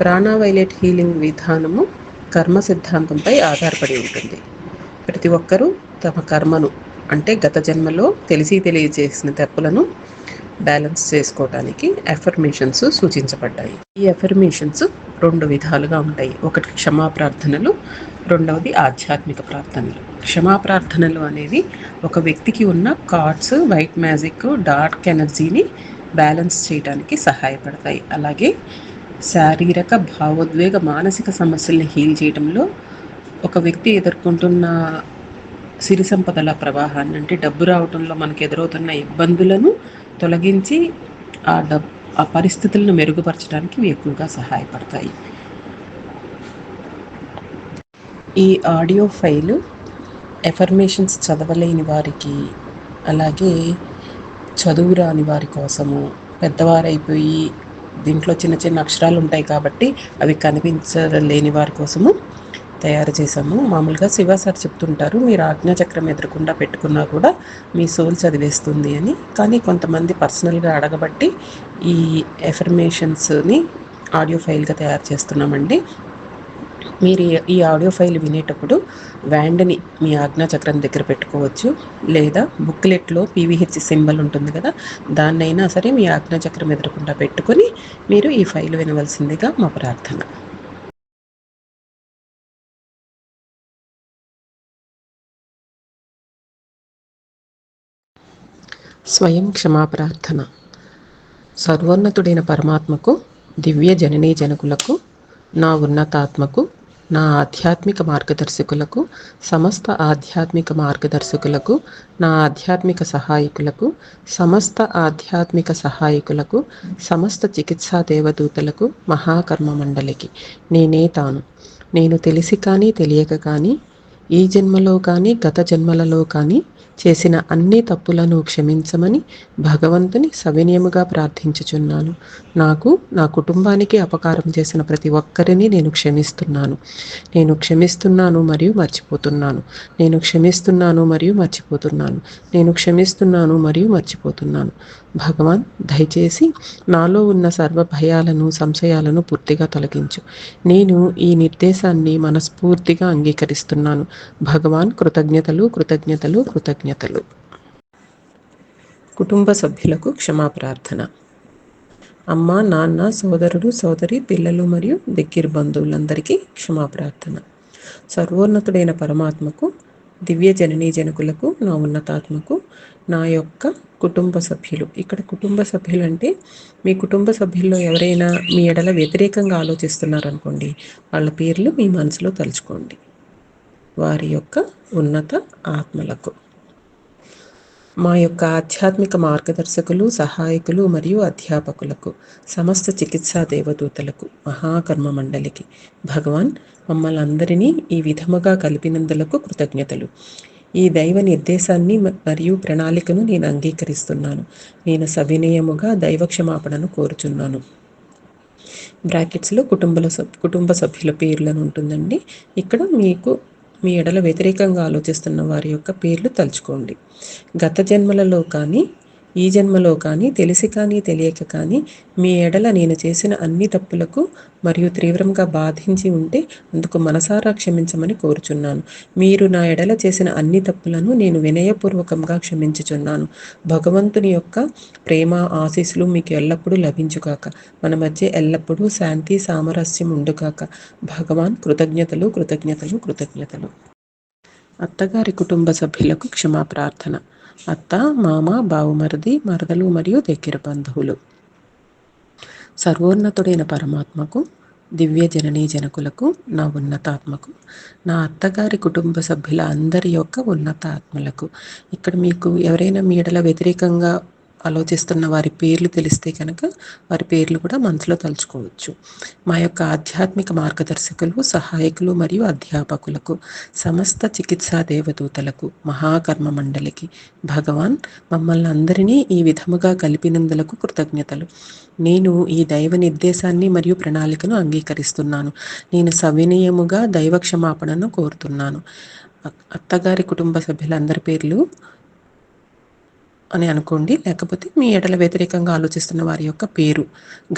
ప్రాణావైలెట్ healing విధానము కర్మ సిద్ధాంతంపై ఆధారపడి ఉంటుంది. ప్రతి ఒక్కరూ తమ కర్మను అంటే గత జన్మలో తెలిసి తెలియజేసిన తప్పులను బ్యాలెన్స్ చేసుకోవడానికి ఎఫర్మేషన్స్ సూచించబడ్డాయి. ఈ ఎఫర్మేషన్స్ రెండు విధాలుగా ఉంటాయి. ఒకటి క్షమా ప్రార్థనలు రెండవది ఆధ్యాత్మిక ప్రార్థనలు. క్షమా ప్రార్థనలు అనేవి ఒక వ్యక్తికి ఉన్న కార్డ్స్ వైట్ మ్యాజిక్ డార్క్ ఎనర్జీని బ్యాలెన్స్ చేయడానికి సహాయపడతాయి. అలాగే శారీరక భావోద్వేగ మానసిక సమస్యల్ని హీల్ చేయడంలో ఒక వ్యక్తి ఎదుర్కొంటున్న సిరి సంపదల ప్రవాహాన్ని అంటే డబ్బు రావడంలో మనకు ఎదురవుతున్న ఇబ్బందులను తొలగించి ఆ డబ్ ఆ పరిస్థితులను మెరుగుపరచడానికి ఎక్కువగా సహాయపడతాయి. ఈ ఆడియో ఫైలు ఎఫర్మేషన్స్ చదవలేని వారికి అలాగే చదువు రాని వారి కోసము పెద్దవారైపోయి దీంట్లో చిన్న చిన్న అక్షరాలు ఉంటాయి కాబట్టి అవి కనిపించలేని వారి కోసము తయారు చేశాము. మామూలుగా శివ సార్ చెప్తుంటారు మీరు ఆజ్ఞాచక్రం ఎదురకుండా పెట్టుకున్నా కూడా మీ సోల్ చదివేస్తుంది అని. కానీ కొంతమంది పర్సనల్గా అడగబట్టి ఈ ఎఫర్మేషన్స్ని ఆడియో ఫైల్గా తయారు చేస్తున్నామండి. మీరు ఈ ఆడియో ఫైల్ వినేటప్పుడు వ్యాండ్ని మీ ఆజ్ఞాచక్రం దగ్గర పెట్టుకోవచ్చు. లేదా బుక్లెట్లో పీవీహెచ్ సింబల్ ఉంటుంది కదా దాన్నైనా సరే మీ ఆజ్ఞాచక్రం ఎదురకుండా పెట్టుకొని మీరు ఈ ఫైల్ వినవలసిందిగా మా ప్రార్థన. స్వయం క్షమాప్రార్థన సర్వోన్నతుడైన పరమాత్మకు దివ్య జననీ జనకులకు నా ఉన్నతాత్మకు నా ఆధ్యాత్మిక మార్గదర్శకులకు సమస్త ఆధ్యాత్మిక మార్గదర్శకులకు నా ఆధ్యాత్మిక సహాయకులకు సమస్త ఆధ్యాత్మిక సహాయకులకు సమస్త చికిత్సా దేవదూతలకు మహాకర్మ మండలికి. నేనే తాను. నేను తెలిసి కానీ తెలియక కానీ ఈ జన్మలో కానీ గత జన్మలలో కానీ చేసిన అన్ని తప్పులను క్షమించమని భగవంతుని సవినయముగా ప్రార్థించుచున్నాను. నాకు నా కుటుంబానికి అపకారం చేసిన ప్రతి ఒక్కరిని నేను క్షమిస్తున్నాను. నేను క్షమిస్తున్నాను మరియు మర్చిపోతున్నాను. నేను క్షమిస్తున్నాను మరియు మర్చిపోతున్నాను. నేను క్షమిస్తున్నాను మరియు మర్చిపోతున్నాను. భగవాన్ దయచేసి నాలో ఉన్న సర్వ భయాలను సంశయాలను పూర్తిగా తొలగించు. నేను ఈ నిర్దేశాన్ని మనస్ఫూర్తిగా అంగీకరిస్తున్నాను. భగవాన్ కృతజ్ఞతలు కృతజ్ఞతలు కృతజ్ఞతలు. కుటుంబ సభ్యులకు క్షమాప్రార్థన అమ్మ నాన్న సోదరుడు సోదరి పిల్లలు మరియు దగ్గర బంధువులందరికీ క్షమాప్రార్థన సర్వోన్నతుడైన పరమాత్మకు దివ్య జననీ జనకులకు నా ఉన్నతాత్మకు నా యొక్క కుటుంబ సభ్యులు. ఇక్కడ కుటుంబ సభ్యులు అంటే మీ కుటుంబ సభ్యుల్లో ఎవరైనా మీ ఎడల వ్యతిరేకంగా ఆలోచిస్తున్నారనుకోండి వాళ్ళ పేర్లు మీ మనసులో తలుచుకోండి. వారి యొక్క ఉన్నత ఆత్మలకు. మా యొక్క ఆధ్యాత్మిక మార్గదర్శకులు సహాయకులు మరియు అధ్యాపకులకు సమస్త చికిత్సా దేవదూతలకు మహాకర్మ మండలికి భగవాన్ మమ్మల్ని అందరినీ ఈ విధముగా కలిపినందులకు కృతజ్ఞతలు. ఈ దైవ నిర్దేశాన్ని మరియు ప్రణాళికను నేను అంగీకరిస్తున్నాను. నేను సవినయముగా దైవ క్షమాపణను కోరుచున్నాను. బ్రాకెట్స్లో కుటుంబల కుటుంబ సభ్యుల పేర్లను ఉంటుందండి. ఇక్కడ మీకు మీ ఎడల వ్యతిరేకంగా ఆలోచిస్తున్న వారి యొక్క పేర్లు తలుచుకోండి. గత జన్మలలో కానీ ఈ జన్మలో కానీ తెలిసి కానీ తెలియక కానీ మీ ఎడల నేను చేసిన అన్ని తప్పులకు మరియు తీవ్రంగా బాధించి ఉంటే అందుకు మనసారా క్షమించమని కోరుచున్నాను. మీరు నా ఎడల చేసిన అన్ని తప్పులను నేను వినయపూర్వకంగా క్షమించుచున్నాను. భగవంతుని యొక్క ప్రేమ ఆశీస్సులు మీకు ఎల్లప్పుడూ లభించుగాక. మన మధ్య ఎల్లప్పుడూ శాంతి సామరస్యం ఉండుగాక. భగవాన్ కృతజ్ఞతలు కృతజ్ఞతలు కృతజ్ఞతలు. అత్తగారి కుటుంబ సభ్యులకు క్షమా ప్రార్థన అత్త మామ బావుమరిది మరదలు మరియు దగ్గర బంధువులు. సర్వోన్నతుడైన పరమాత్మకు దివ్య జననీ జనకులకు నా ఉన్నతాత్మకు నా అత్తగారి కుటుంబ సభ్యుల అందరి యొక్క ఉన్నతాత్మలకు. ఇక్కడ మీకు ఎవరైనా మీడల వ్యతిరేకంగా ఆలోచిస్తున్న వారి పేర్లు తెలిస్తే కనుక వారి పేర్లు కూడా మనసులో తలుచుకోవచ్చు. మా యొక్క ఆధ్యాత్మిక మార్గదర్శకులు సహాయకులు మరియు అధ్యాపకులకు సమస్త చికిత్సా దేవదూతలకు మహాకర్మ మండలికి భగవాన్ మమ్మల్ని అందరినీ ఈ విధముగా కలిపినందులకు కృతజ్ఞతలు. నేను ఈ దైవ నిర్దేశాన్ని మరియు ప్రణాళికను అంగీకరిస్తున్నాను. నేను సవినయముగా దైవ క్షమాపణను కోరుతున్నాను. అత్తగారి కుటుంబ సభ్యులందరి పేర్లు అని అనుకోండి. లేకపోతే మీ ఎడల వ్యతిరేకంగా ఆలోచిస్తున్న వారి యొక్క పేరు.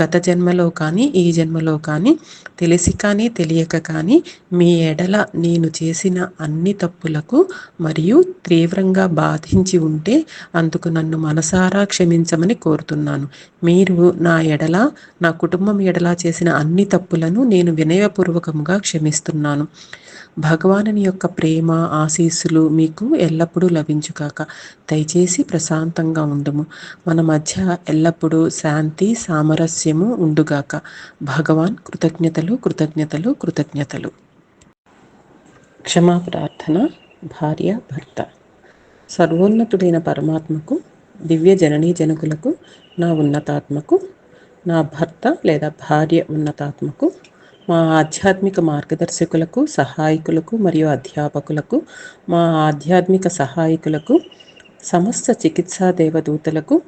గత జన్మలో కానీ ఈ జన్మలో కానీ తెలిసి కానీ తెలియక కానీ మీ ఎడల నేను చేసిన అన్ని తప్పులకు మరియు తీవ్రంగా బాధించి ఉంటే అందుకు నన్ను మనసారా క్షమించమని కోరుతున్నాను. మీరు నా ఎడల నా కుటుంబం ఎడల చేసిన అన్ని తప్పులను నేను వినయపూర్వకంగా క్షమిస్తున్నాను. భగవానుని యొక్క ప్రేమ ఆశీస్సులు మీకు ఎల్లప్పుడూ లభించుగాక. దయచేసి ప్రశాంతంగా ఉండము. మన మధ్య ఎల్లప్పుడూ శాంతి సామరస్యము ఉండుగాక. భగవాన్ కృతజ్ఞతలు కృతజ్ఞతలు కృతజ్ఞతలు. క్షమా ప్రార్థన భార్య భర్త. సర్వోన్నతుడైన పరమాత్మకు దివ్య జననీ జనకులకు నా ఉన్నతాత్మకు నా భర్త లేదా భార్య ఉన్నతాత్మకు మా ఆధ్యాత్మిక మార్గదర్శకులకు సహాయకులకు మరియు అధ్యాపకులకు మా ఆధ్యాత్మిక సహాయకులకు సమస్త చికిత్సా దేవదూతలకు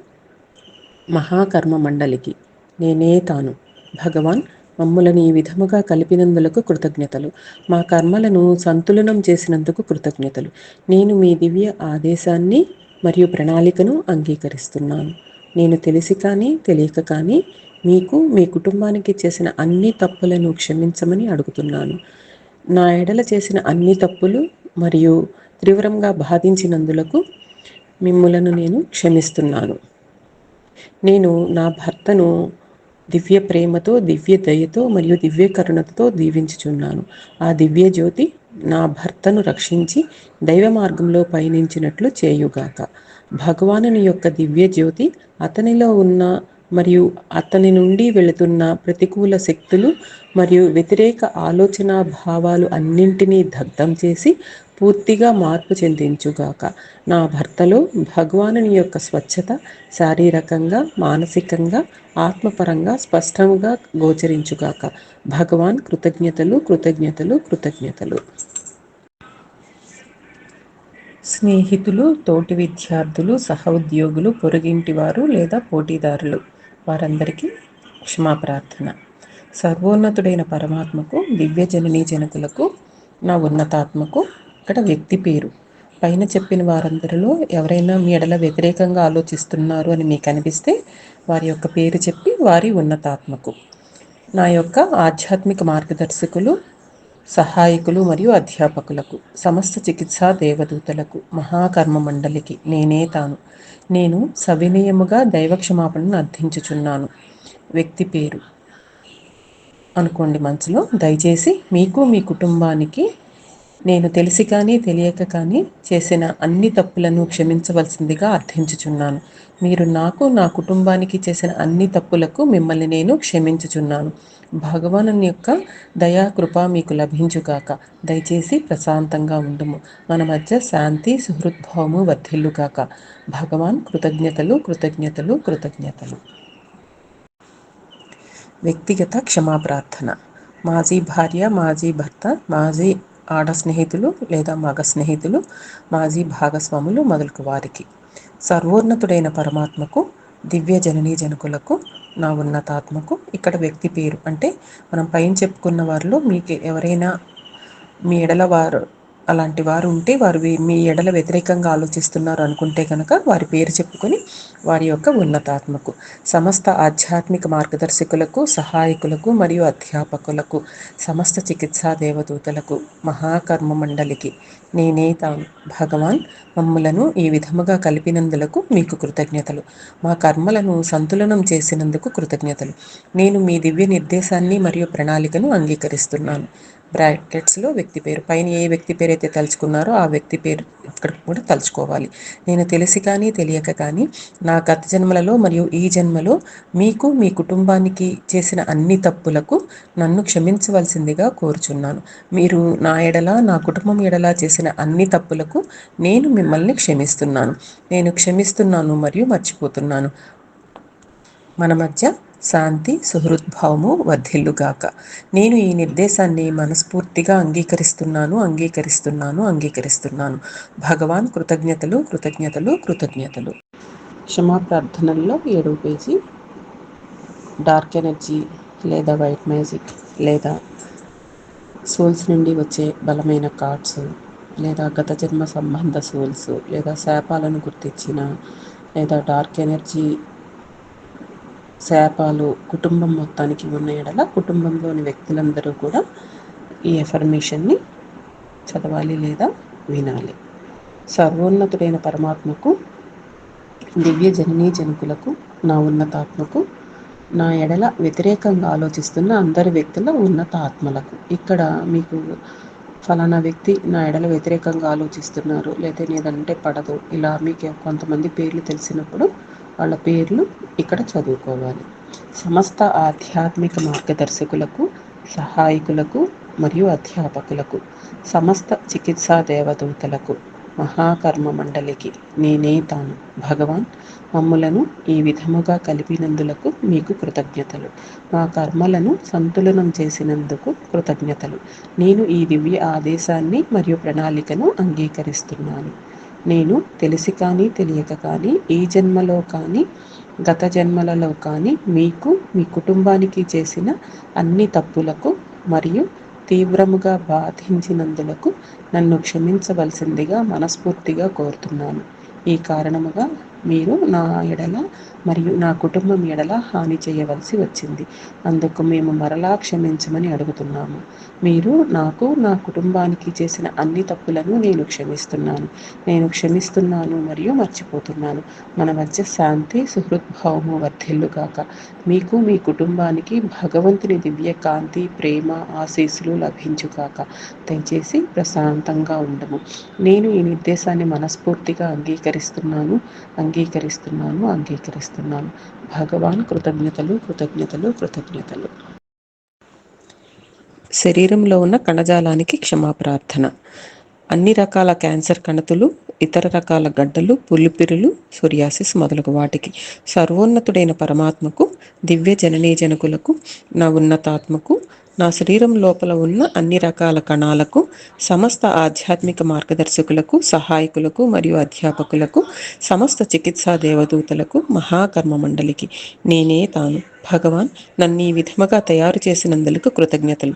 మహాకర్మ మండలికి. నేనే తాను. భగవాన్ మమ్ములను ఈ విధముగా కలిపినందులకు కృతజ్ఞతలు. మా కర్మలను సంతులనం చేసినందుకు కృతజ్ఞతలు. నేను మీ దివ్య ఆదేశాన్ని మరియు ప్రణాళికను అంగీకరిస్తున్నాను. నేను తెలిసి కానీ తెలియక కానీ మీకు మీ కుటుంబానికి చేసిన అన్ని తప్పులను క్షమించమని అడుగుతున్నాను. నా ఎడల చేసిన అన్ని తప్పులు మరియు తీవ్రంగా బాధించినందులకు మిమ్ములను నేను క్షమిస్తున్నాను. నేను నా భర్తను దివ్య ప్రేమతో దివ్య దయతో మరియు దివ్య కరుణతో దీవించుచున్నాను. ఆ దివ్య జ్యోతి నా భర్తను రక్షించి దైవ మార్గంలో పయనించినట్లు చేయుగాక. భగవానుని యొక్క దివ్య జ్యోతి అతనిలో ఉన్న మరియు అతని నుండి వెళుతున్న ప్రతికూల శక్తులు మరియు వ్యతిరేక ఆలోచన భావాలు అన్నింటినీ దగ్ధం చేసి పూర్తిగా మార్పు చెందించుగాక. నా భర్తలో భగవానుని యొక్క స్వచ్ఛత శారీరకంగా మానసికంగా ఆత్మపరంగా స్పష్టంగా గోచరించుగాక. భగవాన్ కృతజ్ఞతలు కృతజ్ఞతలు కృతజ్ఞతలు. స్నేహితులు తోటి విద్యార్థులు సహోద్యోగులు పొరుగింటి వారు లేదా పోటీదారులు. వారందరికీ క్షమాప్రార్థన. సర్వోన్నతుడైన పరమాత్మకు దివ్య జననీ జనకులకు నా ఉన్నతాత్మకు ఇక్కడ వ్యక్తి పేరు. పైన చెప్పిన వారందరిలో ఎవరైనా మీ ఎడల వ్యతిరేకంగా ఆలోచిస్తున్నారు అని మీకు అనిపిస్తే వారి యొక్క పేరు చెప్పి వారి ఉన్నతాత్మకు. నా యొక్క ఆధ్యాత్మిక మార్గదర్శకులు సహాయకులు మరియు అధ్యాపకులకు సమస్త చికిత్సా దేవదూతలకు మహాకర్మ మండలికి నేనే తాను. నేను సవినయముగా దైవక్షమాపణను అర్థించుచున్నాను. వ్యక్తి పేరు. అనుకోండి మనసులో దయచేసి మీకు మీ కుటుంబానికి నేను తెలిసి కానీ తెలియక కానీ చేసిన అన్ని తప్పులను క్షమించవలసిందిగా అర్థించుచున్నాను. మీరు నాకు నా కుటుంబానికి చేసిన అన్ని తప్పులకు మిమ్మల్ని నేను క్షమించుచున్నాను. భగవాను యొక్క దయా కృప మీకు లభించుగాక. దయచేసి ప్రశాంతంగా ఉండుము. మన మధ్య శాంతి సుహృద్భావము వర్ధిల్లుగాక. భగవాన్ కృతజ్ఞతలు కృతజ్ఞతలు కృతజ్ఞతలు. వ్యక్తిగత క్షమాప్రార్థన మాజీ భార్య మాజీ భర్త మాజీ ఆడ స్నేహితులు లేదా మగ స్నేహితులు మాజీ భాగస్వాములు మొదలకు వారికి. సర్వోన్నతుడైన పరమాత్మకు దివ్య జననీ జనకులకు నా ఉన్నతాత్మకు ఇక్కడ వ్యక్తి పేరు. అంటే మనం పైన చెప్పుకున్న వారిలో మీకు ఎవరైనా మీ ఎడల వారు అలాంటి వారు ఉంటే వారు మీ ఎడల వ్యతిరేకంగా ఆలోచిస్తున్నారు అనుకుంటే కనుక వారి పేరు చెప్పుకొని వారి యొక్క ఉన్నతాత్మకు సమస్త ఆధ్యాత్మిక మార్గదర్శకులకు సహాయకులకు మరియు అధ్యాపకులకు సమస్త చికిత్సా దేవదూతలకు మహాకర్మ మండలికి నేనే తాను. భగవాన్ మమ్ములను ఈ విధముగా కలిపినందులకు మీకు కృతజ్ఞతలు. మా కర్మలను సంతులనం చేసినందుకు కృతజ్ఞతలు. నేను మీ దివ్య నిర్దేశాన్ని మరియు ప్రణాళికను అంగీకరిస్తున్నాను. బ్రాకెట్స్లో వ్యక్తి పేరు పైన ఏ వ్యక్తి పేరు అయితే తలుచుకున్నారో ఆ వ్యక్తి పేరు ఇక్కడ కూడా తలుచుకోవాలి. నేను తెలిసి కానీ తెలియక కానీ నా గత జన్మలలో మరియు ఈ జన్మలో మీకు మీ కుటుంబానికి చేసిన అన్ని తప్పులకు నన్ను క్షమించవలసిందిగా కోరుచున్నాను. మీరు నా ఎడల నా కుటుంబం ఎడల చేసిన అన్ని తప్పులకు నేను మిమ్మల్ని క్షమిస్తున్నాను. నేను క్షమిస్తున్నాను మరియు మర్చిపోతున్నాను. మన మధ్య శాంతి సుహృద్భావము వర్ధిల్లుగాక. నేను ఈ నిర్దేశాన్ని మనస్ఫూర్తిగా అంగీకరిస్తున్నాను అంగీకరిస్తున్నాను అంగీకరిస్తున్నాను. భగవాన్ కృతజ్ఞతలు కృతజ్ఞతలు కృతజ్ఞతలు. క్షమా ప్రార్థనల్లో ఏడవ పేజీ. డార్క్ ఎనర్జీ లేదా వైట్ మ్యాజిక్ లేదా సోల్స్ నుండి వచ్చే బలమైన కార్డ్స్ లేదా గత జన్మ సంబంధ సోల్స్ లేదా శాపాలను గుర్తించిన లేదా డార్క్ ఎనర్జీ శాపాలు కుటుంబం మొత్తానికి ఉన్న ఎడల కుటుంబంలోని వ్యక్తులందరూ కూడా ఈ ఎఫర్మేషన్ని చదవాలి లేదా వినాలి. సర్వోన్నతుడైన పరమాత్మకు దివ్య జననీ జనకులకు నా ఉన్నతాత్మకు నా ఎడల వ్యతిరేకంగా ఆలోచిస్తున్న అందరి వ్యక్తుల ఉన్నత ఆత్మలకు ఇక్కడ మీకు ఫలానా వ్యక్తి నా ఎడల వ్యతిరేకంగా ఆలోచిస్తున్నారు లేదా నేదంటే పడదు. ఇలా మీకు కొంతమంది పేర్లు తెలిసినప్పుడు వాళ్ళ పేర్లు ఇక్కడ చదువుకోవాలి. సమస్త ఆధ్యాత్మిక మార్గదర్శకులకు సహాయకులకు మరియు అధ్యాపకులకు సమస్త చికిత్సా దేవదూతలకు మహాకర్మ మండలికి నేనే తాను. భగవాన్ మమ్ములను ఈ విధముగా కలిపినందులకు మీకు కృతజ్ఞతలు. మా కర్మలను సంతులనం చేసినందుకు కృతజ్ఞతలు. నేను ఈ దివ్య ఆదేశాన్ని మరియు ప్రణాళికను అంగీకరిస్తున్నాను. నేను తెలిసి కానీ తెలియక కానీ ఈ జన్మలో కానీ గత జన్మలలో కానీ మీకు మీ కుటుంబానికి చేసిన అన్ని తప్పులకు మరియు తీవ్రముగా బాధించినందులకు నన్ను క్షమించవలసిందిగా మనస్ఫూర్తిగా కోరుతున్నాను. ఈ కారణముగా మీరు నా ఎడల మరియు నా కుటుంబం ఎడల హాని చేయవలసి వచ్చింది. అందుకు మేము మరలా క్షమించమని అడుగుతున్నాము. మీరు నాకు నా కుటుంబానికి చేసిన అన్ని తప్పులను నేను క్షమిస్తున్నాను. నేను క్షమిస్తున్నాను మరియు మర్చిపోతున్నాను. మన మధ్య శాంతి సుహృద్భావము వర్ధిల్లుగాక. మీకు మీ కుటుంబానికి భగవంతుని దివ్య కాంతి ప్రేమ ఆశీస్సులు లభించుగాక. దయచేసి ప్రశాంతంగా ఉండము. నేను ఈ నిర్దేశాన్ని మనస్ఫూర్తిగా అంగీకరిస్తున్నాను అంగీకరిస్తున్నాను అంగీకరిస్తున్నాను. భగవాన్ కృతజ్ఞతలు కృతజ్ఞతలు కృతజ్ఞతలు. శరీరంలో ఉన్న కణజాలానికి క్షమాప్రార్థన. అన్ని రకాల క్యాన్సర్ కణతులు ఇతర రకాల గడ్డలు పులిపిరులు సొరియాసిస్ మొదలగు వాటికి. సర్వోన్నతుడైన పరమాత్మకు దివ్య జననీ జనకులకు నా ఉన్నతాత్మకు నా శరీరం లోపల ఉన్న అన్ని రకాల కణాలకు సమస్త ఆధ్యాత్మిక మార్గదర్శకులకు సహాయకులకు మరియు అధ్యాపకులకు సమస్త చికిత్సా దేవదూతలకు మహాకర్మ మండలికి నేనే తాను. భగవాన్ నన్ను ఈ విధముగా తయారు చేసినందులకు కృతజ్ఞతలు.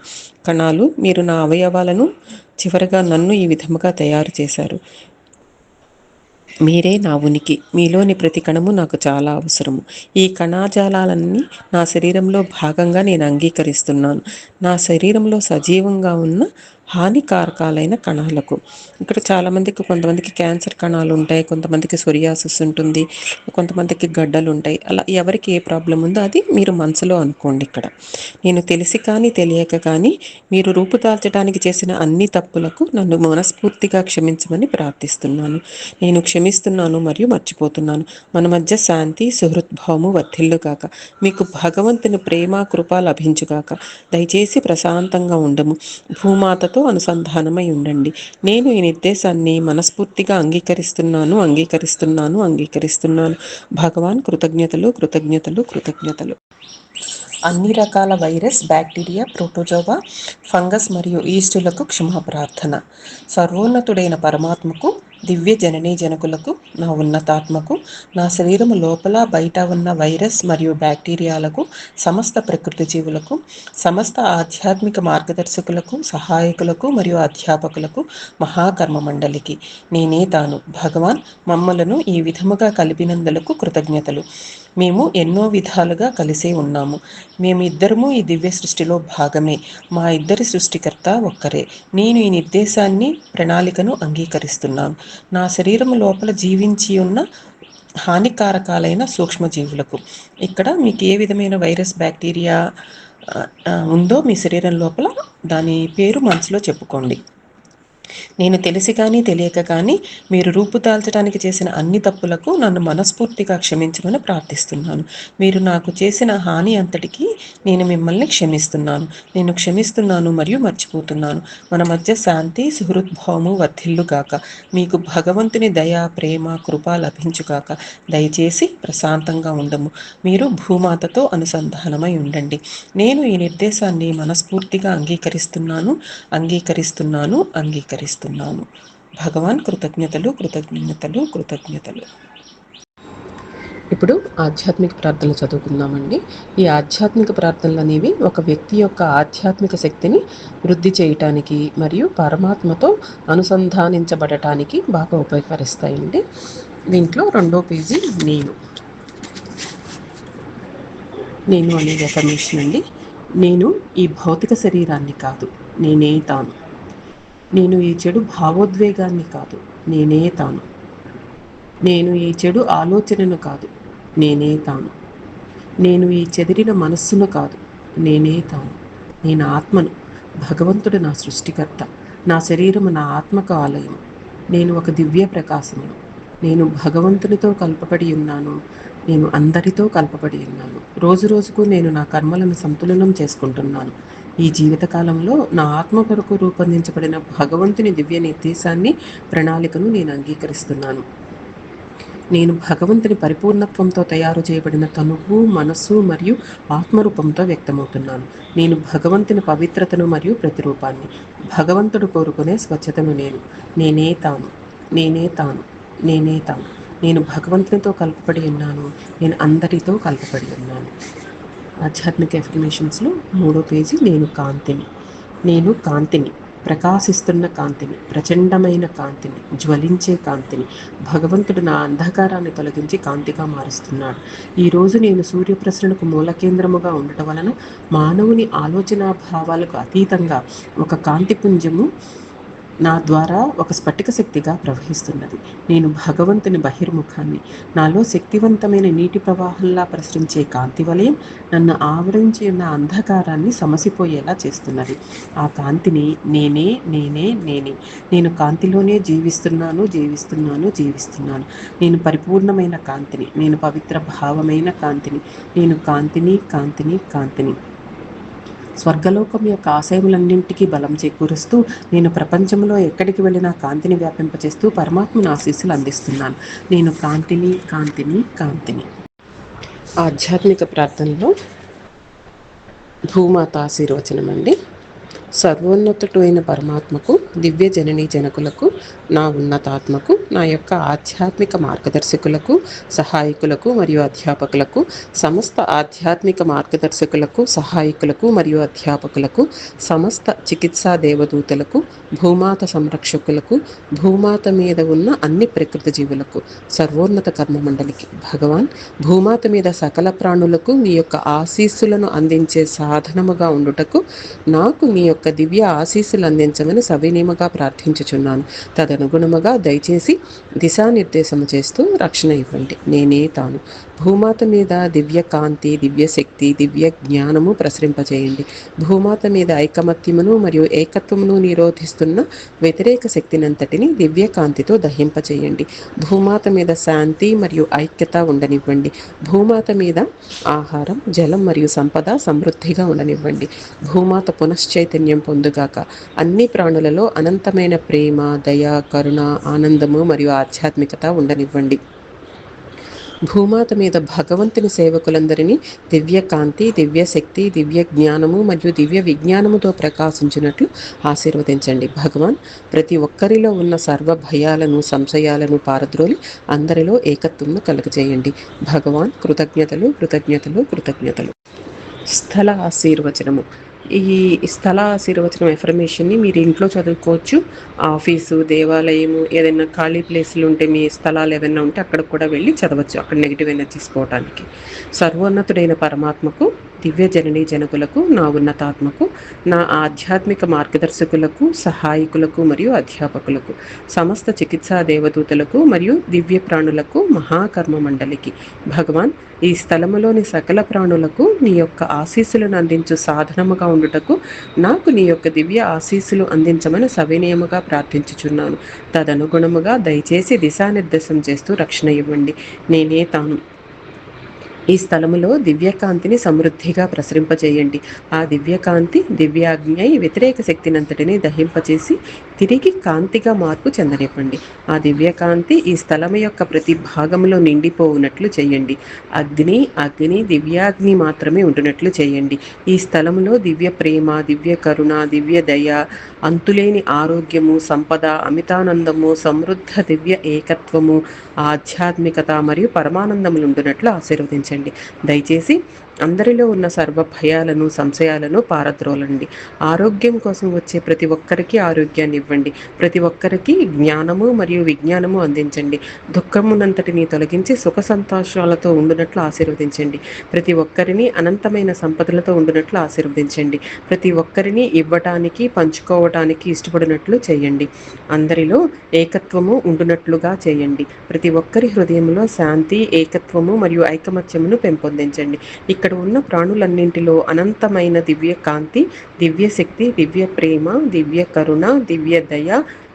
కణాలు మీరు నా అవయవాలను చివరగా నన్ను ఈ విధముగా తయారు చేశారు. మీరే నా ఉనికి. మీలోని ప్రతి కణము నాకు చాలా అవసరము. ఈ కణాజాలాలన్నీ నా శరీరంలో భాగంగా నేను అంగీకరిస్తున్నాను. నా శరీరంలో సజీవంగా ఉన్న హానికారకాలైన కణాలకు. ఇక్కడ చాలామందికి కొంతమందికి క్యాన్సర్ కణాలు ఉంటాయి కొంతమందికి సొరియాసిస్ ఉంటుంది కొంతమందికి గడ్డలు ఉంటాయి. అలా ఎవరికి ఏ ప్రాబ్లం ఉందో అది మీరు మనసులో అనుకోండి ఇక్కడ. నేను తెలిసి కానీ తెలియక కానీ మీరు రూపుదాల్చడానికి చేసిన అన్ని తప్పులకు నన్ను మనస్ఫూర్తిగా క్షమించమని ప్రార్థిస్తున్నాను. నేను క్షమిస్తున్నాను మరియు మర్చిపోతున్నాను. మన మధ్య శాంతి సుహృద్భావము వర్ధిల్లుగాక. మీకు భగవంతుని ప్రేమ కృప లభించుగాక. దయచేసి ప్రశాంతంగా ఉండము. భూమాతతో అనుసంధానమై ఉండండి. నేను ఈ నిర్దేశాన్ని మనస్ఫూర్తిగా అంగీకరిస్తున్నాను అంగీకరిస్తున్నాను అంగీకరిస్తున్నాను. భగవాన్ కృతజ్ఞతలు కృతజ్ఞతలు కృతజ్ఞతలు. అన్ని రకాల వైరస్ బ్యాక్టీరియా ప్రోటోజోవా ఫంగస్ మరియు ఈస్టులకు క్షమాప్రార్థన. సర్వోన్నతుడైన పరమాత్మకు దివ్య జననీ జనకులకు నా ఉన్నతాత్మకు నా శరీరము లోపల బయట ఉన్న వైరస్ మరియు బ్యాక్టీరియాలకు సమస్త ప్రకృతి జీవులకు సమస్త ఆధ్యాత్మిక మార్గదర్శకులకు సహాయకులకు మరియు అధ్యాపకులకు మహాకర్మ మండలికి నేనే తాను. భగవాన్ మమ్మలను ఈ విధముగా కలిపినందులకు కృతజ్ఞతలు. మేము ఎన్నో విధాలుగా కలిసే ఉన్నాము. మేమిద్దరము ఈ దివ్య సృష్టిలో భాగమే. మా ఇద్దరి సృష్టికర్త ఒక్కరే. నేను ఈ నిర్దేశాన్ని ప్రణాళికను అంగీకరిస్తున్నాను నా శరీరం లోపల జీవించి ఉన్న హానికారకాలైన సూక్ష్మజీవులకు. ఇక్కడ మీకు ఏ విధమైన వైరస్ బ్యాక్టీరియా ఉందో మీ శరీరం లోపల దాని పేరు మనసులో చెప్పుకోండి. నేను తెలిసి కానీ తెలియక కానీ మీరు రూపుదాల్చడానికి చేసిన అన్ని తప్పులకు నన్ను మనస్ఫూర్తిగా క్షమించమని ప్రార్థిస్తున్నాను. మీరు నాకు చేసిన హాని అంతటికీ నేను మిమ్మల్ని క్షమిస్తున్నాను. నేను క్షమిస్తున్నాను మరియు మర్చిపోతున్నాను. మన మధ్య శాంతి సుహృద్భావము వర్ధిల్లుగాక. మీకు భగవంతుని దయ ప్రేమ కృప లభించుగాక. దయచేసి ప్రశాంతంగా ఉండము. మీరు భూమాతతో అనుసంధానమై ఉండండి. నేను ఈ నిర్దేశాన్ని మనస్ఫూర్తిగా అంగీకరిస్తున్నాను అంగీకరిస్తున్నాను అంగీకరిస్తున్నాను. చేస్తున్నాను భగవాన్ కృతజ్ఞతలు కృతజ్ఞతలు కృతజ్ఞతలు. ఇప్పుడు ఆధ్యాత్మిక ప్రార్థనలు చదువుకుందామండి. ఈ ఆధ్యాత్మిక ప్రార్థనలు అనేవి ఒక వ్యక్తి యొక్క ఆధ్యాత్మిక శక్తిని వృద్ధి చేయటానికి మరియు పరమాత్మతో అనుసంధానించబడటానికి బాగా ఉపయోగపరుస్తాయండి దీంట్లో రెండో పేజీ నేను. నేను అనేది ఒక మిషన్ అండి. నేను ఈ భౌతిక శరీరాన్ని కాదు నేనే తాను. నేను ఈ చెడు భావోద్వేగాన్ని కాదు నేనే తాను. నేను ఈ చెడు ఆలోచనను కాదు నేనే తాను. నేను ఈ చెదిరిన మనస్సును కాదు నేనే తాను. నేను ఆత్మను భగవంతుడు నా సృష్టికర్త నా శరీరము నా ఆత్మక ఆలయం. నేను ఒక దివ్య ప్రకాశమును. నేను భగవంతునితో కల్పబడి ఉన్నాను నేను అందరితో కలపబడి ఉన్నాను. రోజు రోజుకు నేను నా కర్మలను సంతులనం చేసుకుంటున్నాను. ఈ జీవితకాలంలో నా ఆత్మ కొరకు రూపొందించబడిన భగవంతుని దివ్య నిర్దేశాన్ని ప్రణాళికను నేను అంగీకరిస్తున్నాను. నేను భగవంతుని పరిపూర్ణత్వంతో తయారు చేయబడిన తనువు మనస్సు మరియు ఆత్మరూపంతో వ్యక్తమవుతున్నాను. నేను భగవంతుని పవిత్రతను మరియు ప్రతిరూపాన్ని భగవంతుడు కోరుకునే స్వచ్ఛతను నేను. నేనే తాను. నేనే తాను. నేనే తాను. నేను భగవంతునితో కలపబడి ఉన్నాను. నేను అందరితో కలపబడి ఉన్నాను. ఆధ్యాత్మిక ఎఫర్మేషన్స్లో మూడో పేజీ నేను కాంతిని. నేను కాంతిని ప్రకాశిస్తున్న కాంతిని ప్రచండమైన కాంతిని జ్వలించే కాంతిని భగవంతుడు నా అంధకారాన్ని తొలగించి కాంతిగా మారుస్తున్నాడు. ఈరోజు నేను సూర్యప్రసరణకు మూల కేంద్రముగా ఉండటం వలన మానవుని ఆలోచన భావాలకు అతీతంగా ఒక కాంతి పుంజము నా ద్వారా ఒక స్ఫటిక శక్తిగా ప్రవహిస్తున్నది. నేను భగవంతుని బహిర్ముఖాన్ని. నాలో శక్తివంతమైన నీటి ప్రవాహంలా ప్రసరించే కాంతి వలయం నన్ను ఆవరించి ఉన్న అంధకారాన్ని సమసిపోయేలా చేస్తున్నది. ఆ కాంతిని నేనే నేనే నేనే. నేను కాంతిలోనే జీవిస్తున్నాను జీవిస్తున్నాను జీవిస్తున్నాను. నేను పరిపూర్ణమైన కాంతిని. నేను పవిత్ర భావమైన కాంతిని. నేను కాంతిని కాంతిని కాంతిని. స్వర్గలోకం యొక్క ఆశయములన్నింటికీ బలం చేకూరుస్తూ నేను ప్రపంచంలో ఎక్కడికి వెళ్ళినా కాంతిని వ్యాపింపచేస్తూ పరమాత్మను ఆశీస్సులు అందిస్తున్నాను. నేను కాంతిని కాంతిని కాంతిని. ఆధ్యాత్మిక ప్రార్థనలో భూమాత ఆశీర్వచనం అండి సర్వోన్నతుడు అయిన పరమాత్మకు దివ్య జననీ జనకులకు నా ఉన్నతాత్మకు నా యొక్క ఆధ్యాత్మిక మార్గదర్శకులకు సహాయకులకు మరియు అధ్యాపకులకు సమస్త ఆధ్యాత్మిక మార్గదర్శకులకు సహాయకులకు మరియు అధ్యాపకులకు సమస్త చికిత్సా దేవదూతలకు భూమాత సంరక్షకులకు భూమాత మీద ఉన్న అన్ని ప్రకృతి జీవులకు సర్వోన్నత కర్మమండలికి భగవాన్ భూమాత మీద సకల ప్రాణులకు మీ యొక్క ఆశీస్సులను అందించే సాధనముగా ఉండుటకు నాకు మీ యొక్క యొక్క దివ్య ఆశీస్సులు అందించమని సవినీయముగా ప్రార్థించుచున్నాను. తదనుగుణముగా దయచేసి దిశానిర్దేశము చేస్తూ రక్షణ ఇవ్వండి. నేనే తాను. భూమాత మీద దివ్య కాంతి దివ్య శక్తి దివ్య జ్ఞానము ప్రసరింపజేయండి. భూమాత మీద ఐకమత్యమును మరియు ఏకత్వమును నిరోధిస్తున్న వ్యతిరేక శక్తినంతటిని దివ్య కాంతితో దహింపచేయండి భూమాత మీద శాంతి మరియు ఐక్యత ఉండనివ్వండి. భూమాత మీద ఆహారం జలం మరియు సంపద సమృద్ధిగా ఉండనివ్వండి. భూమాత పునశ్చైతన్యం పొందుగాక. అన్ని ప్రాణులలో అనంతమైన ప్రేమ దయ కరుణ ఆనందము మరియు ఆధ్యాత్మికత ఉండనివ్వండి. భూమాత మీద భగవంతుని సేవకులందరినీ దివ్య కాంతి దివ్య శక్తి దివ్య జ్ఞానము మరియు దివ్య విజ్ఞానముతో ప్రకాశించినట్లు ఆశీర్వదించండి. భగవాన్ ప్రతి ఒక్కరిలో ఉన్న సర్వ భయాలను సంశయాలను పారద్రోలి అందరిలో ఏకత్వంను కలుగజేయండి. భగవాన్ కృతజ్ఞతలు కృతజ్ఞతలు కృతజ్ఞతలు. స్థల ఆశీర్వచనము. ఈ స్థల శిరవచనం ఎఫర్మేషన్ని మీరు ఇంట్లో చదువుకోవచ్చు. ఆఫీసు దేవాలయము ఏదైనా ఖాళీ ప్లేసులు ఉంటే మీ స్థలాలు ఏదైనా ఉంటే అక్కడ కూడా వెళ్ళి చదవచ్చు అక్కడ నెగిటివ్ ఎనర్జీస్ పోవడానికి సర్వోన్నతుడైన పరమాత్మకు దివ్య జననీ జనకులకు నా ఉన్నతాత్మకు నా ఆధ్యాత్మిక మార్గదర్శకులకు సహాయకులకు మరియు అధ్యాపకులకు సమస్త చికిత్సా దేవదూతలకు మరియు దివ్య ప్రాణులకు మహాకర్మ మండలికి. భగవాన్ ఈ స్థలములోని సకల ప్రాణులకు నీ యొక్క ఆశీస్సులను అందించు సాధనముగా ఉండుటకు నాకు నీ యొక్క దివ్య ఆశీస్సులు అందించమని సవినయముగా ప్రార్థించుచున్నాను. తదనుగుణముగా దయచేసి దిశానిర్దేశం చేస్తూ రక్షణ ఇవ్వండి. నేనే తాను. ఈ స్థలములో దివ్యకాంతిని సమృద్ధిగా ప్రసరింపజేయండి. ఆ దివ్యకాంతి దివ్యాగ్ని వ్యతిరేక శక్తినంతటిని దహింపచేసి తిరిగి కాంతిగా మార్పు చెందనివ్వండి. ఆ దివ్యకాంతి ఈ స్థలము యొక్క ప్రతి భాగంలో నిండిపోవునట్లు చేయండి. అగ్ని అగ్ని దివ్యాగ్ని మాత్రమే ఉంటున్నట్లు చేయండి. ఈ స్థలములో దివ్య ప్రేమ దివ్య కరుణ దివ్య దయ అంతులేని ఆరోగ్యము సంపద అమితానందము సమృద్ధ దివ్య ఏకత్వము ఆధ్యాత్మికత మరియు పరమానందములు ఉంటున్నట్లు ఆశీర్వదించండి ఆలోచించండి దయచేసి అందరిలో ఉన్న సర్వ భయాలను సంశయాలను పారద్రోలండి. ఆరోగ్యం కోసం వచ్చే ప్రతి ఒక్కరికి ఆరోగ్యాన్ని ఇవ్వండి. ప్రతి ఒక్కరికి జ్ఞానము మరియు విజ్ఞానము అందించండి. దుఃఖమునంతటిని తొలగించి సుఖ సంతోషాలతో ఉండునట్లు ఆశీర్వదించండి. ప్రతి ఒక్కరిని అనంతమైన సంపదలతో ఉండునట్లు ఆశీర్వదించండి. ప్రతి ఒక్కరిని ఇవ్వటానికి పంచుకోవటానికి ఇష్టపడినట్లు చేయండి. అందరిలో ఏకత్వము ఉండునట్లుగా చేయండి. ప్రతి ఒక్కరి హృదయంలో శాంతి ఏకత్వము మరియు ఐకమత్యమును పెంపొందించండి. ఇక్కడ ఉన్న ప్రాణులన్నింటిలో అనంతమైన దివ్య కాంతి దివ్య శక్తి దివ్య ప్రేమ దివ్య కరుణ దివ్య దయ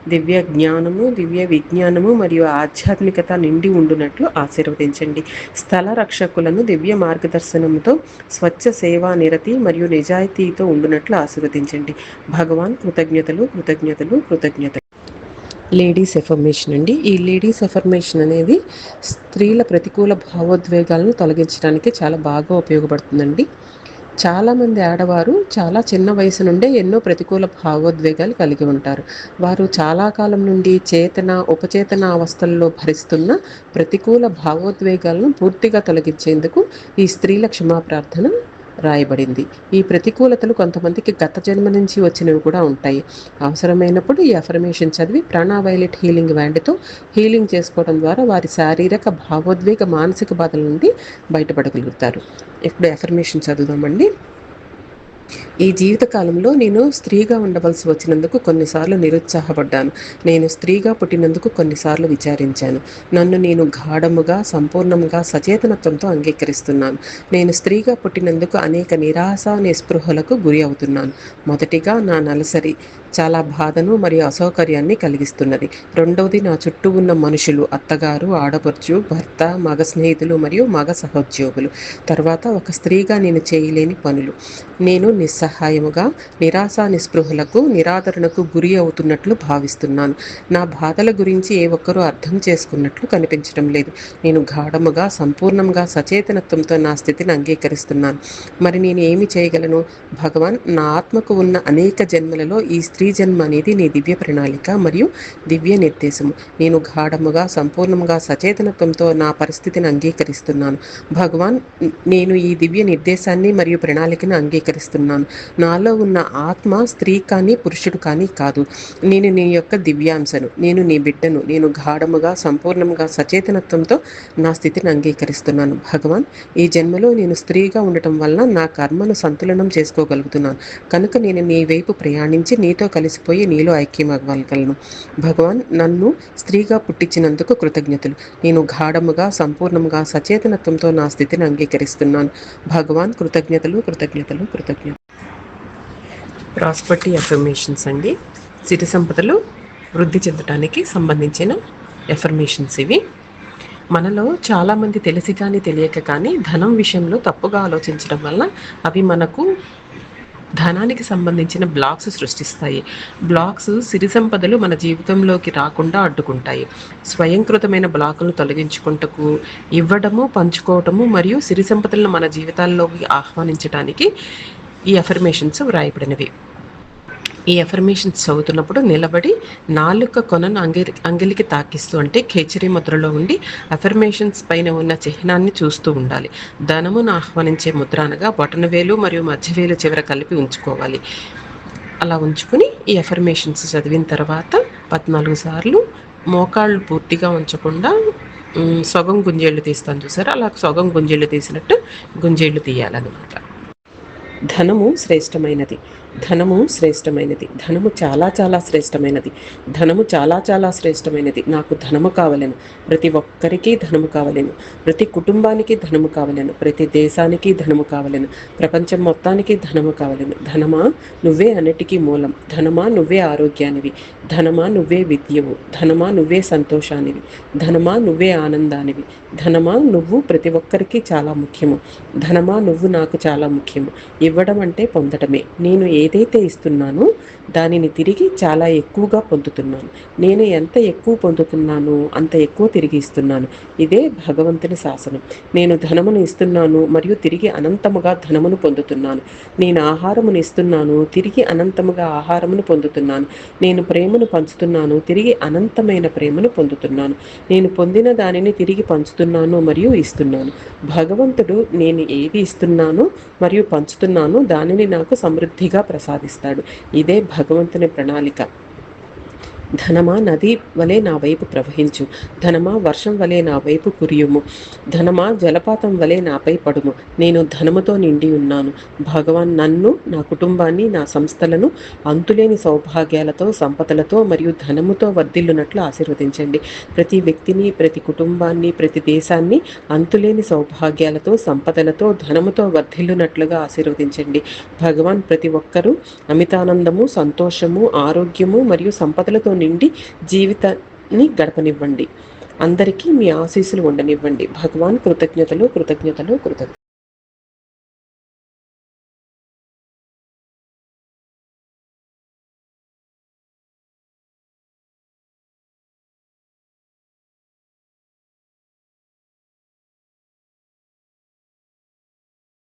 దివ్య జ్ఞానము దివ్య విజ్ఞానము మరియు ఆధ్యాత్మికత నిండి ఉండునట్లు ఆశీర్వదించండి. స్థల రక్షకులను దివ్య మార్గదర్శనంతో స్వచ్ఛ సేవా నిరతి మరియు నిజాయితీతో ఉండునట్లు ఆశీర్వదించండి. భగవాన్ కృతజ్ఞతలు కృతజ్ఞతలు కృతజ్ఞతలు. లేడీస్ ఎఫర్మేషన్ అండి. ఈ లేడీస్ ఎఫర్మేషన్ అనేది స్త్రీల ప్రతికూల భావోద్వేగాలను తొలగించడానికి చాలా బాగా ఉపయోగపడుతుందండి. చాలామంది ఆడవారు చాలా చిన్న వయసు నుండే ఎన్నో ప్రతికూల భావోద్వేగాలు కలిగి ఉంటారు. వారు చాలా కాలం నుండి చేతన ఉపచేతన అవస్థల్లో భరిస్తున్న ప్రతికూల భావోద్వేగాలను పూర్తిగా తొలగించేందుకు ఈ స్త్రీల క్షమాప్రార్థన రాయబడింది. ఈ ప్రతికూలతలు కొంతమందికి గత జన్మ నుంచి వచ్చినవి కూడా ఉంటాయి. అవసరమైనప్పుడు ఈ అఫర్మేషన్ చదివి ప్రాణావైలెట్ హీలింగ్ వ్యాండ్తో హీలింగ్ చేసుకోవడం ద్వారా వారి శారీరక భావోద్వేగ మానసిక బాధల నుండి బయటపడగలుగుతారు. ఇప్పుడు అఫర్మేషన్ చదువుదామండి? ఈ జీవితకాలంలో నేను స్త్రీగా ఉండవలసి వచ్చినందుకు కొన్నిసార్లు నిరుత్సాహపడ్డాను. నేను స్త్రీగా పుట్టినందుకు కొన్నిసార్లు విచారించాను. నన్ను నేను గాఢముగా సంపూర్ణంగా సచేతనత్వంతో అంగీకరిస్తున్నాను. నేను స్త్రీగా పుట్టినందుకు అనేక నిరాశ నిస్పృహలకు గురి అవుతున్నాను. మొదటిగా నా నలసరి చాలా బాధను మరియు అసౌకర్యాన్ని కలిగిస్తున్నది. రెండవది నా చుట్టూ ఉన్న మనుషులు అత్తగారు ఆడపడుచు భర్త మగ స్నేహితులు మరియు మగ సహోద్యోగులు. తర్వాత ఒక స్త్రీగా నేను చేయలేని పనులు. నేను సహాయముగా నిరాశ నిస్పృహలకు నిరాదరణకు గురి అవుతున్నట్లు భావిస్తున్నాను. నా బాధల గురించి ఏ ఒక్కరూ అర్థం చేసుకున్నట్లు కనిపించడం లేదు. నేను గాఢముగా సంపూర్ణంగా సచేతనత్వంతో నా స్థితిని అంగీకరిస్తున్నాను. మరి నేను ఏమి చేయగలను? భగవాన్ నా ఆత్మకు ఉన్న అనేక జన్మలలో ఈ స్త్రీ జన్మ అనేది నీ దివ్య ప్రణాళిక మరియు దివ్య నిర్దేశము. నేను గాఢముగా సంపూర్ణంగా సచేతనత్వంతో నా పరిస్థితిని అంగీకరిస్తున్నాను. భగవాన్ నేను ఈ దివ్య నిర్దేశాన్ని మరియు ప్రణాళికను అంగీకరిస్తున్నాను. నాలో ఉన్న ఆత్మ స్త్రీ కానీ పురుషుడు కానీ కాదు. నేను నీ యొక్క దివ్యాంశను నేను నీ బిడ్డను నేను గాఢముగా సంపూర్ణంగా సచేతనత్వంతో నా స్థితిని అంగీకరిస్తున్నాను. భగవాన్ ఈ జన్మలో నేను స్త్రీగా ఉండటం వలన నా కర్మను సంతులనం చేసుకోగలుగుతున్నాను. కనుక నేను నీ వైపు ప్రయాణించి నీతో కలిసిపోయి నీలో ఐక్యమవ్వగలను. భగవాన్ నన్ను స్త్రీగా పుట్టించినందుకు కృతజ్ఞతలు. నేను గాఢముగా సంపూర్ణంగా సచేతనత్వంతో నా స్థితిని అంగీకరిస్తున్నాను. భగవాన్ కృతజ్ఞతలు కృతజ్ఞతలు కృతజ్ఞతలు. ప్రాస్పర్టీ ఎఫర్మేషన్స్ అండి. సిరి సంపదలు వృద్ధి చెందడానికి సంబంధించిన ఎఫర్మేషన్స్ ఇవి. మనలో చాలామంది తెలిసి కానీ తెలియక కానీ ధనం విషయంలో తప్పుగా ఆలోచించడం వల్ల అవి మనకు ధనానికి సంబంధించిన బ్లాక్స్ సృష్టిస్తాయి. బ్లాక్స్ సిరి సంపదలు మన జీవితంలోకి రాకుండా అడ్డుకుంటాయి. స్వయంకృతమైన బ్లాకులను తొలగించుకుంటకు ఇవ్వడము పంచుకోవటము మరియు సిరి సంపదలను మన జీవితాల్లోకి ఆహ్వానించడానికి ఈ అఫర్మేషన్స్ వ్రాయబడినవి. ఈ అఫర్మేషన్స్ చదువుతున్నప్పుడు నిలబడి నాలుక కొనను అంగి అంగిలికి తాకిస్తూ అంటే ఖేచరీ ముద్రలో ఉండి అఫర్మేషన్స్ పైన ఉన్న చిహ్నాన్ని చూస్తూ ఉండాలి. ధనమును ఆహ్వానించే ముద్ర అనగా బొటనవేలు మరియు మధ్యవేలు చివర కలిపి ఉంచుకోవాలి. అలా ఉంచుకుని ఈ అఫర్మేషన్స్ చదివిన తర్వాత పద్నాలుగు సార్లు మోకాళ్ళు పూర్తిగా ఉంచకుండా సొగం గుంజేళ్ళు తీస్తాను చూసారు? అలా సొగం గుంజేళ్ళు తీసినట్టు గుంజేళ్ళు తీయాలన్నమాట. ధనము శ్రేష్టమైనది. ధనము శ్రేష్టమైనది. ధనము చాలా చాలా శ్రేష్టమైనది. ధనము చాలా చాలా శ్రేష్టమైనది. నాకు ధనము కావలేను. ప్రతి ఒక్కరికి ధనము కావలేను. ప్రతి కుటుంబానికి ధనము కావలేను. ప్రతి దేశానికి ధనము కావలేను. ప్రపంచం మొత్తానికి ధనము కావలేను. ధనమా నువ్వే అన్నిటికీ మూలం. ధనమా నువ్వే ఆరోగ్యానివి. ధనమా నువ్వే విద్యవు. ధనమా నువ్వే సంతోషానివి. ధనమా నువ్వే ఆనందానివి. ధనమా నువ్వు ప్రతి ఒక్కరికి చాలా ముఖ్యము. ధనమా నువ్వు నాకు చాలా ముఖ్యము. ఇవ్వడం అంటే పొందటమే. నేను ఏదైతే ఇస్తున్నానో దానిని తిరిగి చాలా ఎక్కువగా పొందుతున్నాను. నేను ఎంత ఎక్కువ పొందుతున్నాను అంత ఎక్కువ తిరిగి ఇస్తున్నాను? ఇదే భగవంతుని శాసనం. నేను ధనమును ఇస్తున్నాను మరియు తిరిగి అనంతముగా ధనమును పొందుతున్నాను. నేను ఆహారమును ఇస్తున్నాను తిరిగి అనంతముగా ఆహారమును పొందుతున్నాను. నేను ప్రేమను పంచుతున్నాను తిరిగి అనంతమైన ప్రేమను పొందుతున్నాను. నేను పొందిన దానిని తిరిగి పంచుతున్నాను మరియు ఇస్తున్నాను. భగవంతుడు నేను ఏది ఇస్తున్నానో మరియు పంచుతున్నానో దానిని నాకు సమృద్ధిగా ప్రసాదిస్తాడు. ఇదే భగవంతుని ప్రణాళిక. ధనమా నది వలె నా వైపు ప్రవహించు. ధనమా వర్షం వలె నా వైపు కురియుము. ధనమా జలపాతం వలె నాపై పడుము. నేను ధనముతో నిండి ఉన్నాను. భగవాన్ నన్ను నా కుటుంబాన్ని నా సంస్థలను అంతులేని సౌభాగ్యాలతో సంపదలతో మరియు ధనముతో వర్ధిల్లునట్లు ఆశీర్వదించండి. ప్రతి వ్యక్తిని ప్రతి కుటుంబాన్ని ప్రతి దేశాన్ని అంతులేని సౌభాగ్యాలతో సంపదలతో ధనముతో వర్ధిల్లునట్లుగా ఆశీర్వదించండి. భగవాన్ ప్రతి ఒక్కరూ అమితానందము సంతోషము ఆరోగ్యము మరియు సంపదలతో నిండి జీవితాన్ని గడపనివ్వండి. అందరికీ మీ ఆశీస్సులు ఉండనివ్వండి. భగవాన్ కృతజ్ఞతలు కృతజ్ఞతలు కృతజ్ఞతలు.